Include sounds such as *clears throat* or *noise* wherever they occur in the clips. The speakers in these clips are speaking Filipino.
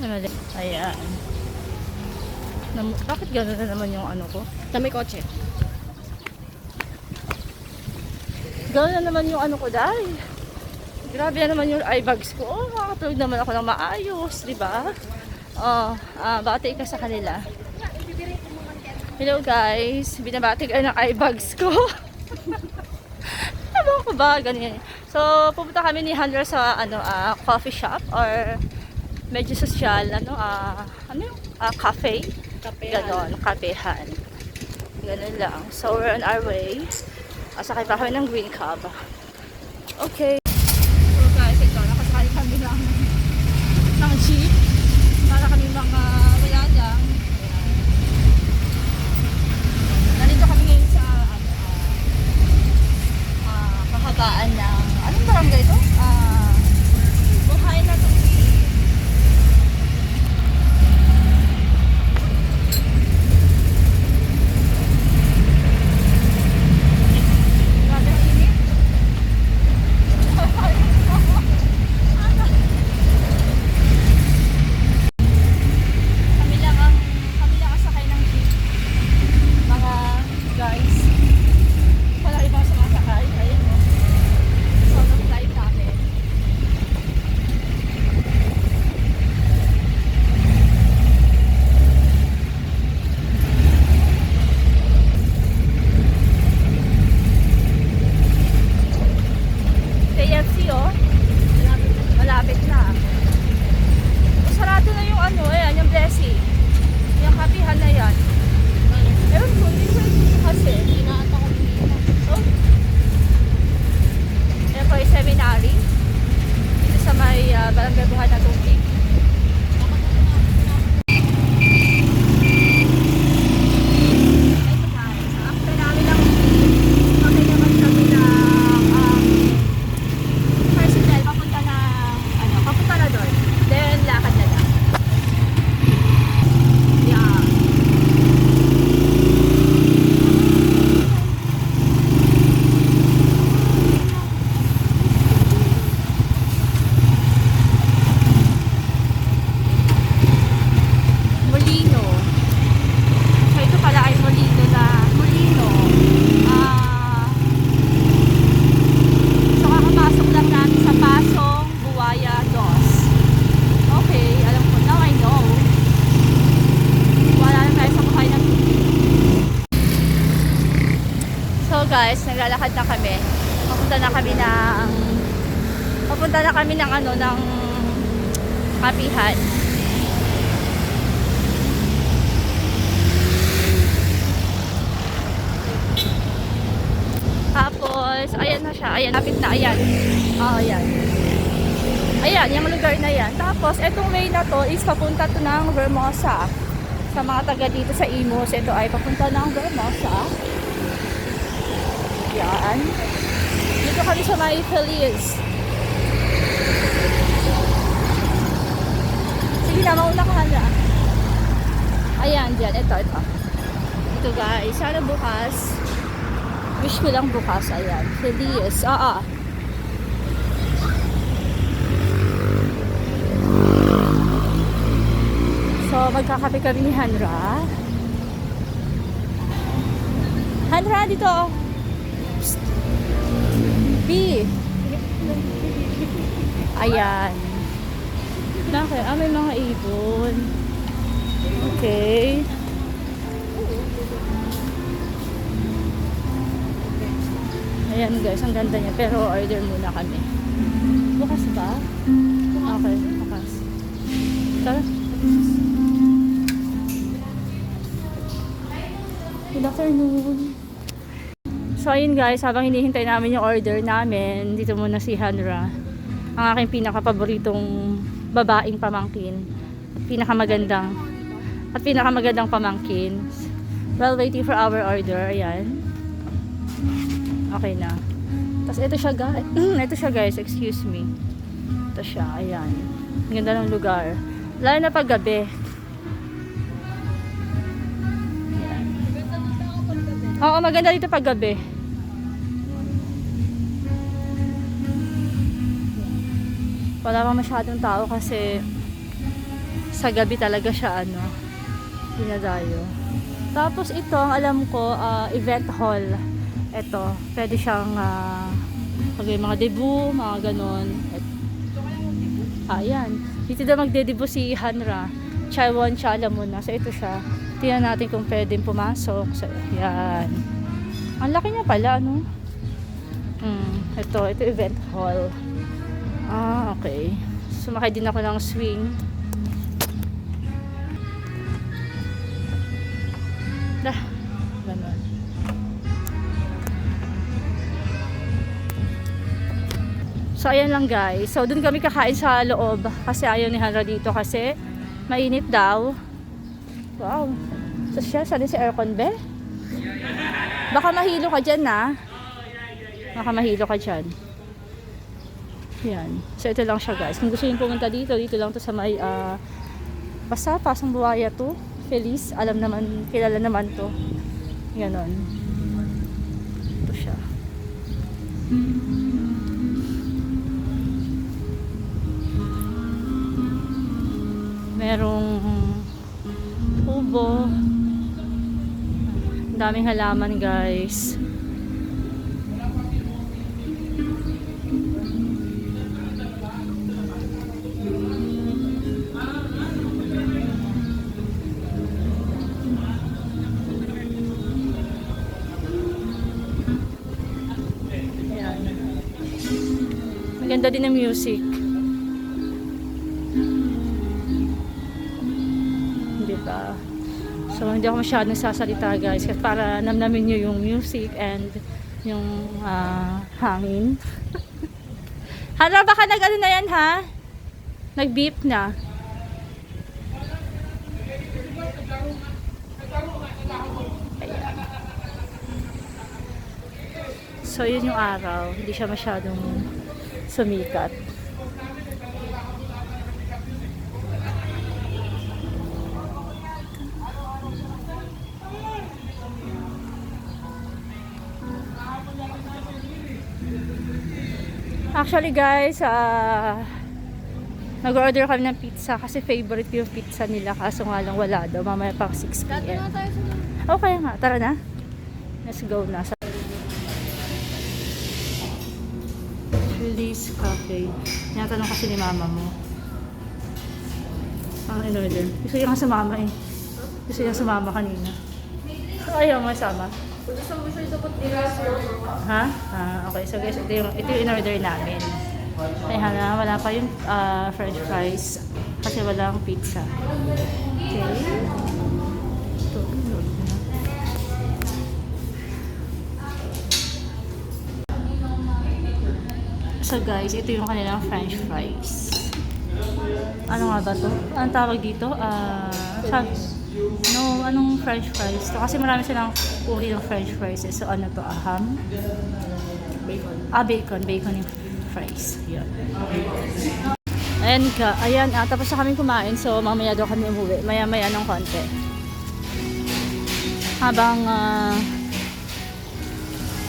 Ano din? Ayan. Nam bakit gano'n na naman yung ano ko? Na may kotse. Gano'n na naman yung ano ko dahil. Grabe na naman yung eye bags ko. Oh, makakatulog naman ako ng maayos, di ba? Oh, ah, bati ka sa kanila. Hello guys, binabati ka ng eye bags ko. *laughs* Ano ko ba? Ganyan. So, pupunta kami ni Handler sa ano, ah, coffee shop or medyo social, ano, ah, ano yung, ah, cafe. Kape. Ganon, kapehan. Ganon lang. So, we're on our way. Uh, sakay pa kami ng green cab. Okay. So guys, ito, nakasakay kami ng, ng jeep. Para kami mga. Ayan. Nandito kami ngayon sa, ano, ah, ah, kahabaan ng, anong barangay ito? Ah, buhay na ito. Grabe ang init. Kami lang ang kami lang ang sakay ng jeep. Mga guys. Wala ibang sumasakay. Ayun o. Solo flight namin. KFC oh. Malapit na. Oh, sarado na yung ano, ayan, yung blessing. Yung kapihan na yan. Ewan ko, hindi ko ito kasi. Inaata ko dito. Oh. Yan po yung seminary. Dito sa may uh, barangay buhay na tubig. Ito guys, after namin ng kami naman kami ng um, personal papunta na ano, papunta na doon. Then lakad na lang. Yeah. Molino. So ito pala ay Molino na Molino. Ah. so kakapasok lang namin sa Pasong Buwaya Dos. Okay, alam ko now I know. Wala na tayo sa buhay ng So guys, naglalakad na kami. Papunta na kami ng papunta na kami ng ano ng kapihan. Tapos, ayan na siya. Ayan, lapit na. Ayan. Oh, ayan. Ayan, yung lugar na yan. Tapos, etong way na to is papunta to ng Vermosa. Sa mga taga dito sa Imus, ito ay papunta ng Vermosa. Yan. Dito kami sa may Feliz. Sige na, mauna ka na. Ayan, dyan. Ito, ito. Ito guys. Sana bukas. Wish ko lang bukas. Ayan. Feliz. Oo. So, magkakape kami ni Hanra. Hanra, dito. Psst. B. Ayan. Bakit? Ah, may mga ibon. Okay. Ayan guys, ang ganda niya. Pero order muna kami. Bukas ba? Okay, bukas. Tara. Good afternoon. So ayun guys, habang hinihintay namin yung order namin, dito muna si Hanra. Ang aking pinakapaboritong babaeng pamangkin. At pinakamagandang at pinakamagandang pamangkin. While waiting for our order, ayan. Okay na. Tapos ito siya guys. *clears throat* ito siya guys, excuse me. Ito siya, ayan. Ang ganda ng lugar. Lalo na pag gabi. Oo, maganda dito pag gabi. Wala pa masyadong tao kasi sa gabi talaga siya ano, dinadayo. Tapos ito, ang alam ko, ah, event hall. Ito, pwede siyang uh, mga debut, mga ganon. Et, ayan. Dito daw magde-debut si Hanra. Chaiwon Chala muna. So ito siya. Tingnan natin kung pwedeng pumasok. So, yan. Ang laki niya pala, ano? Hmm, ito, ito event hall. Ah, okay. Sumakay din ako ng swing. Dah, ganun. So, ayan lang guys. So, dun kami kakain sa loob. Kasi ayaw ni Hanra dito kasi mainit daw. Wow. So, siya, saan si aircon be? Baka mahilo ka dyan na. Baka mahilo ka dyan. Yan. So, ito lang siya guys. Kung gusto nyo pumunta dito, dito lang to sa may, ah, basta, pasang buhaya to. Feliz. Alam naman, kilala naman to. Ganon. Ito siya. Merong Ang daming halaman guys. Maganda din ang music. Hindi ako masyadong sasalita guys kasi para namnamin nyo yung music and yung ah, hangin. *laughs* Hala, baka nag-ano na yan ha? Nag-beep na. Ayan. So, yun yung araw. Hindi siya masyadong sumikat. Actually guys, ah nag-order kami ng pizza kasi favorite yung pizza nila kaso nga lang wala daw. Mamaya pa 6 p.m. Okay nga, tara na. Let's go na. Sa Release Cafe. Tinatanong kasi ni mama mo. Ang in-order. Gusto niya nga sumama eh. Gusto niya sumama kanina. So, ayaw mo sama. Ha? Ah, okay. So guys, ito yung, ito yung in-order namin. Ay, hala, wala pa yung ah, french fries kasi walang pizza. Okay. Ito. So guys, ito yung kanilang french fries. Ano nga ba to? Anong tawag dito? Ah, sa, no, anong french fries? To, kasi marami silang uri ng french fries. eh. So ano to? Ah, ham? Bacon. Ah, bacon. Bacon yung fries. Yun. Ayan ka. Ayan, ah, tapos na kami kumain. So mamaya daw kami umuwi. Maya-maya ng konti. Habang ah,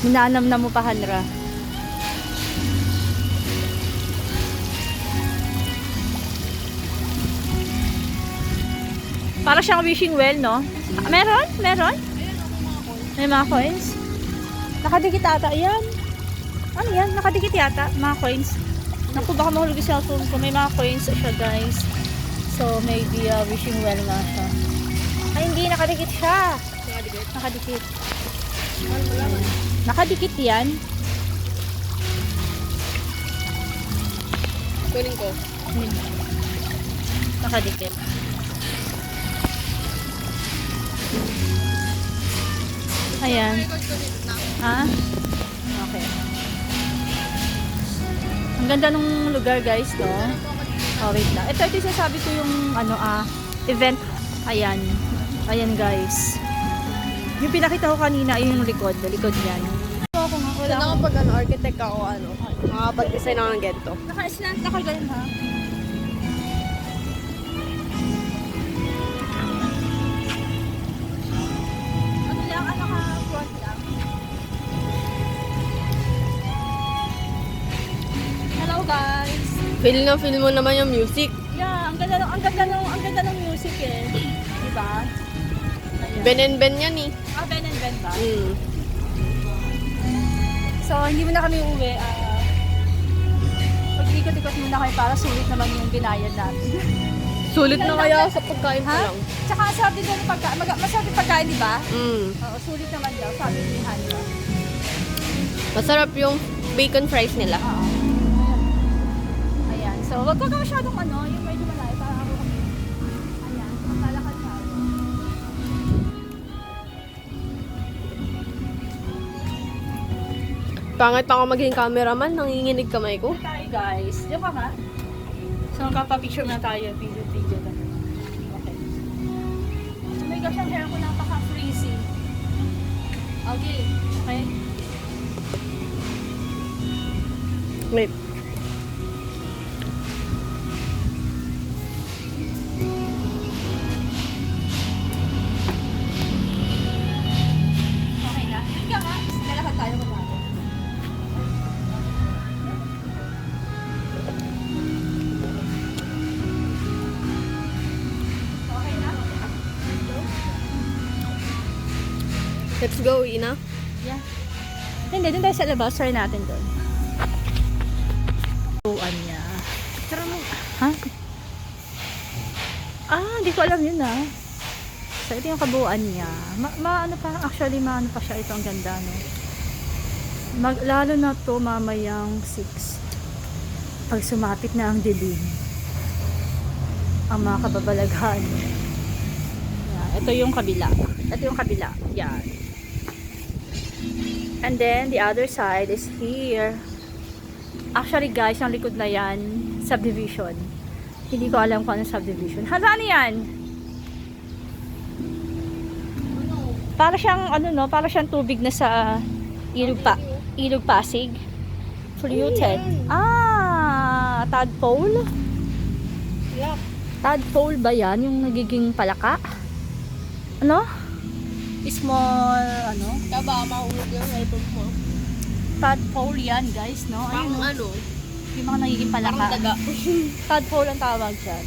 minanam na mo pa, Hanra. Para siyang wishing well, no? Ah, meron? Meron? May mga coins? Nakadikit ata. Yan. Ano yan? Nakadikit yata. Mga coins. Naku, baka mahulog yung cellphone ko. May mga coins siya, guys. So, maybe uh, wishing well nga siya. Ay, hindi. Nakadikit siya. Nakadikit. Ayan. Nakadikit yan. Kunin ko. Hmm. Nakadikit. Ayan. Ha? Okay. Ang ganda nung lugar guys, no? Oh, wait lang. Ito, ito sasabi ko yung ano ah, event. Ayan. Ayan guys. Yung pinakita ko kanina, yun yung likod. Likod yan. Ako nga, wala akong... pag ano, architect ako, ano, makakapag-design ako ng ganito. Naka-slant, naka-ganun ha? Feel na feel mo naman yung music. Yeah, ang ganda ng, ang ganda ng, ang ganda ng music eh. Di ba? Ayan. Ben and Ben yan eh. Ah, Ben and Ben ba? Mm. So, hindi mo na kami uwi. ah Pag-ikot-ikot muna kami para sulit naman yung binayad natin. Sulit na kaya sa pagkain ko ha? lang. Tsaka ang sarap din yung pagka, mag, masarap yung pagkain, di ba? Mm. Oo, sulit naman daw, sabi ni Hannah. Masarap yung bacon fries nila. Oo. So, wag ka ka masyadong ano, yung medyo malayo para ako kami. Ayan, maglalakad na ako. Pangit ako maging cameraman, nanginginig kamay ko. Tayo guys. Diyan ka nga. So, magpapapicture na tayo. Video-video na. Okay. Oh my gosh, ang hair ko napaka-freezing. Okay. Okay. Wait. Labas. Try natin doon. Tuan niya. Tara mo. Ha? Ah, hindi ko alam yun ah. So, ito yung kabuuan niya. Ma, ma- ano pa, actually, maano pa siya. Ito ang ganda, no? Mag, lalo na to mamayang 6. Pag sumapit na ang dilim. Ang mga kababalaghan. Yan. Ito yung kabila. Ito yung kabila. Yan. And then, the other side is here. Actually, guys, ang likod na yan, subdivision. Hindi ko alam kung anong subdivision. Hala, ano yan? Para siyang, ano no, para siyang tubig na sa ilog pa, ilog Pasig. Polluted. Ah, tadpole? Tadpole ba yan? Yung nagiging palaka? Ano? Small, ano? Kaba, mahulog yung cellphone mo. Tadpole yan, guys, no? Ayun, Parang no? ano, Yung mga nagiging palaka. parang daga. *laughs* Tadpole ang tawag dyan.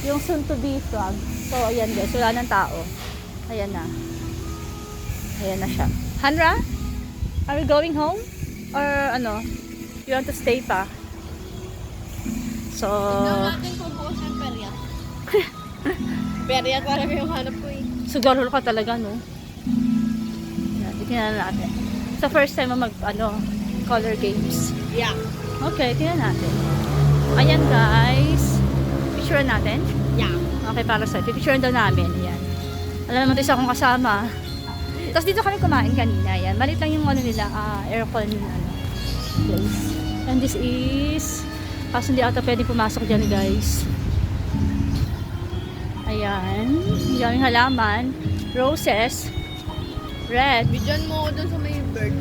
Yung soon to be frog. So, ayan guys. Wala ng tao. Ayan na. Ayan na siya. Hanra? Are you going home? Or ano? You want to stay pa? So, Tingnan natin kung bukas ang perya. *laughs* perya talaga yung hanap ko eh. sugarol ka talaga, no? Yan, tingnan natin. Sa first time mo mag, ano, color games. Yeah. Okay, tingnan natin. Ayan guys. Picture natin. Yeah. Okay, para sa picture daw namin. Ayan. Alam naman isa akong kasama. Tapos dito kami kumain kanina. Ayan. Malit lang yung ano nila, ah, aircon ano, place. And this is, kaso hindi ata pwede pumasok dyan guys. Ayan. Ang daming halaman. Roses. Red. Bidyan mo ako dun sa may bird.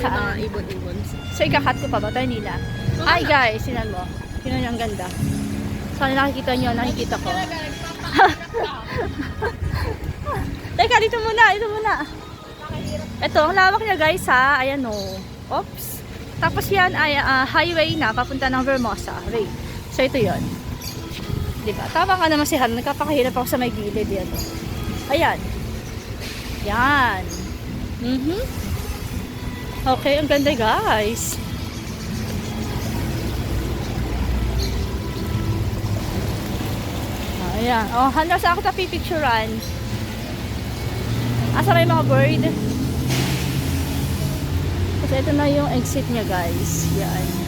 Saan? mga ibon-ibon. So, ikakat ko pa ba? Tayo nila. Ay, guys, sinan mo. Sinan yung ganda. Sana nakikita nyo, nakikita ko. *laughs* Teka, dito muna, dito muna. Ito, ang lawak niya guys ha. Ayan o. Oops. Tapos yan ay ah, highway na, papunta ng Vermosa. Ray. So, ito yon. Diba? Tama ka naman si Han. Nagkapakahirap ako sa may gilid yan. Ayan. Yan. Mhm. Okay, ang ganda guys. Ayan. Oh, handa sa ako ta pipicturean. Asa na yung mga bird? Kasi ito na yung exit niya guys. Yan.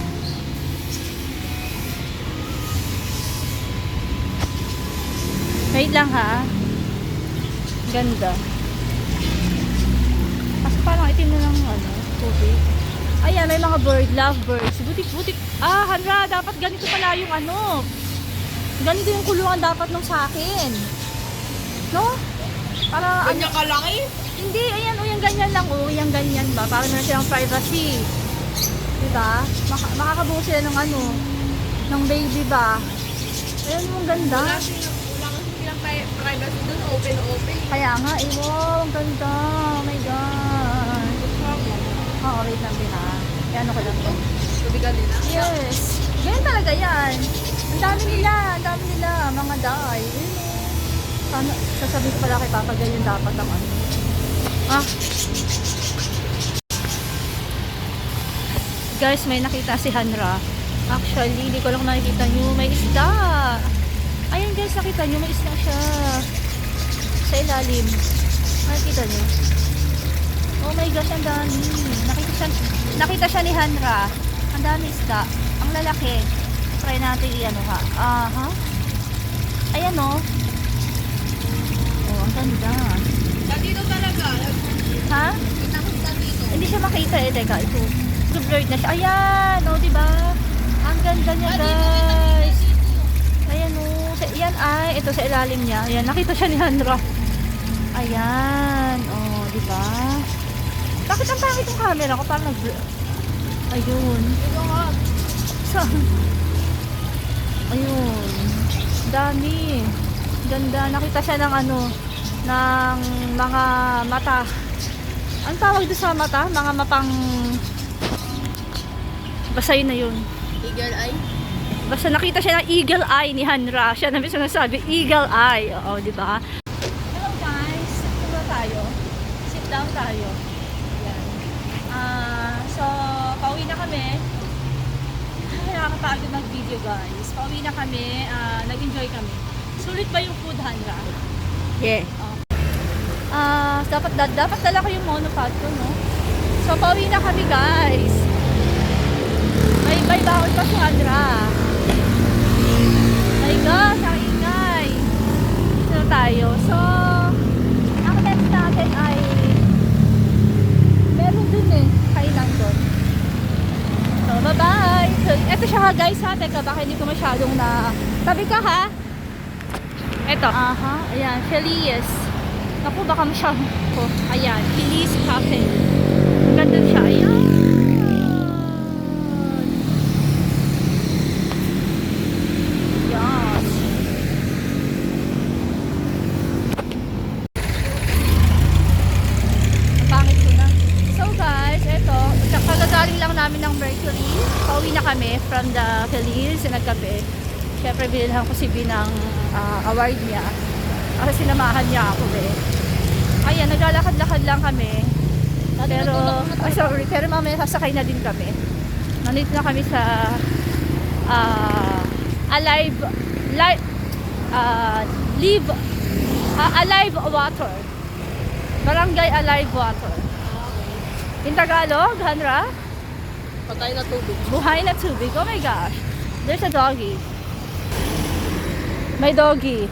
Wait lang ha. Ganda. Kasi parang itim na ng ano, tubig. Ayan, may mga bird, love birds. Butik, butik. Ah, Hanra, dapat ganito pala yung ano. Ganito yung kulungan dapat nung sa akin. No? Para, ano, Ganyan kalaki? hindi, ayan, o yung ganyan lang, o yung ganyan ba? Para meron silang privacy. Diba? Maka makakabuo sila ng ano, ng baby ba? Ayan, ang ganda. Wala silang, wala kasi silang pri- privacy dun, open-open. Kaya nga, eh, wow, ang ganda. Oh my God. Oo, wait lang din ha. Ayan, ano ko lang to. Tubigan nila. Yes. Ganyan talaga yan. dami nila, ang dami nila, mga oh. Sana, sasabihin ko pala kay Papa, ganyan dapat ang ano. Ah. Guys, may nakita si Hanra. Actually, hindi ko lang nakikita nyo. May isda. Ayan guys, nakita nyo. May isda siya. Sa ilalim. Nakikita nyo. Oh my gosh, ang dami. Nakita siya, nakita siya ni Hanra. Ang dami isda. Ang lalaki. Try natin i-ano ha. Aha. Ayan oh. Oh, ang ganda. Dito talaga. Ha? Hindi siya makita eh. Teka, ito. Blurred na siya. Ayan, oh, di ba? Ang ganda niya, guys. Ayan, oh. Sa, yan ay, ito sa ilalim niya. Ayan, nakita siya ni Hanra. Ayan, oh, di ba? Bakit ang pangit yung camera ko? Parang nag Ayun. Dito nga. Sa... Ayun. Dami. Ganda. Nakita siya ng ano, ng mga mata. Ang tawag doon sa mata? Mga mapang... Basta yun na yun. Eagle eye. Basta nakita siya ng eagle eye ni Hanra. Siya na mismo nasabi, eagle eye. Oo, di ba? Hello guys. Ito tayo. Sit down tayo. Yan. Ah, so, pauwi na kami. *laughs* Nakakapagod mag-video guys. Pauwi na kami. Ah, nag-enjoy kami. Sulit ba yung food, Hanra? Yeah. Ah, dapat da, dapat dala ko yung monopod ko, no? So, pauwi na kami, guys. May may bawal pa si Andra. My gosh, ang ingay. Dito na tayo. So, ang next natin ay meron dun eh. Kailang dun. So, bye-bye. So, eto siya ha, guys, ha. Teka, baka hindi ko masyadong na... Tabi ka, ha? Eto. Aha, ayan. Feliz. Naku, baka masyadong... Oh, ayan. Feliz Cafe. Ang ganda siya. Ayan. Yes. Ang pangit ko na. So guys, eto. Kagagaling lang namin ng Mercury. Pauwi na kami from the Feliz. Nagkape. Siyempre, binilhan ko si B ng ah, award niya. Kasi sinamahan niya ako eh. Ayan, naglalakad-lakad lang kami. Pero, ay sorry, pero mamaya sasakay na din kami. Nandito na kami sa ah, Alive, live, ah, live, ah, Alive Water. Barangay Alive Water. In Tagalog, Hanra, Patay na tubig. buhay na tubig. Oh my gosh. There's a doggy. May doggy.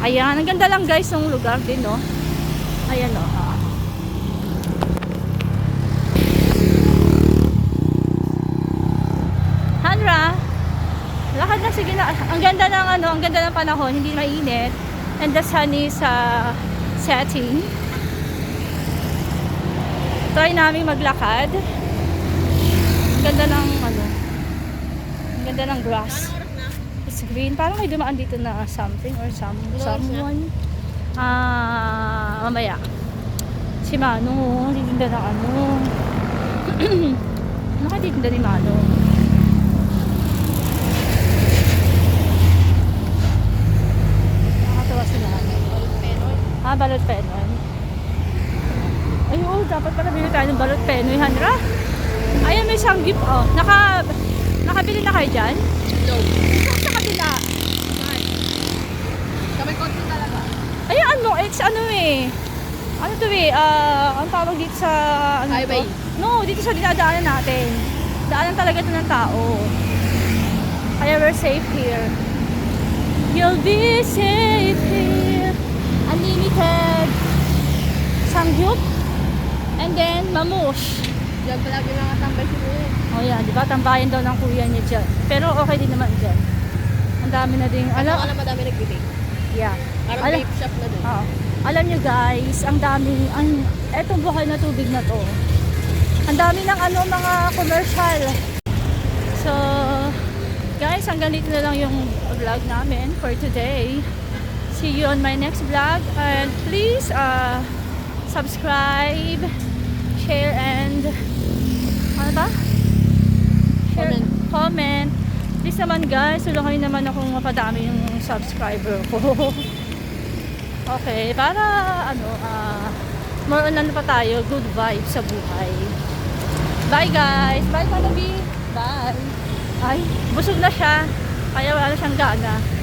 Ayan, ang ganda lang guys ng lugar din, no? Ayan, no? ah. Hanra, lakad na sige na. Ang ganda ng ano, ang ganda ng panahon, hindi mainit. And the sun is uh, setting. Try namin maglakad. Ang ganda ng ano, ang ganda ng grass. It's green. Parang may dumaan dito na something or some, someone. Ah, mamaya. Si Mano, titinda ng ano. *clears throat* ano kaya titinda ni Mano? Nakakatawa si Mano. Ah, balot penoy. Ay, oo, dapat pala bili tayo ng balot penoy, Hanra. Ayan, may isang gift, oh. Naka, nakabili na kayo dyan? No. Saan sa kabila? Kamay konti talaga. Ay, it's ano eh. Ano to eh, ah, ang tawag dito sa, ano to? Highway. No, dito sa dinadaanan natin. Daanan talaga ito ng tao. Kaya we're safe here. You'll be safe here. Unlimited. Sangyup. And then, mamush. Diyan palagi nakatambay si Kuya. O yan, di ba? Tambayan daw ng kuya niya dyan. Pero okay din naman dyan. Ang dami na din. Alam, Alam, alam madami nagbibig. yeah. Parang Alam- vape shop na doon. Oo. Alam nyo guys, ang daming, ang, etong buhay na tubig na to. Ang dami ng ano, mga commercial. So, guys, hanggang dito na lang yung vlog namin for today. See you on my next vlog. And please, uh, subscribe, share, and, ano ba? Share, comment. Please please naman guys, tulungan naman akong mapadami yung subscriber ko. *laughs* okay, para ano, ah, more on ano pa tayo, good vibes sa buhay. Bye guys! Bye Panabi! Bye! Ay, busog na siya. Kaya wala na siyang gana.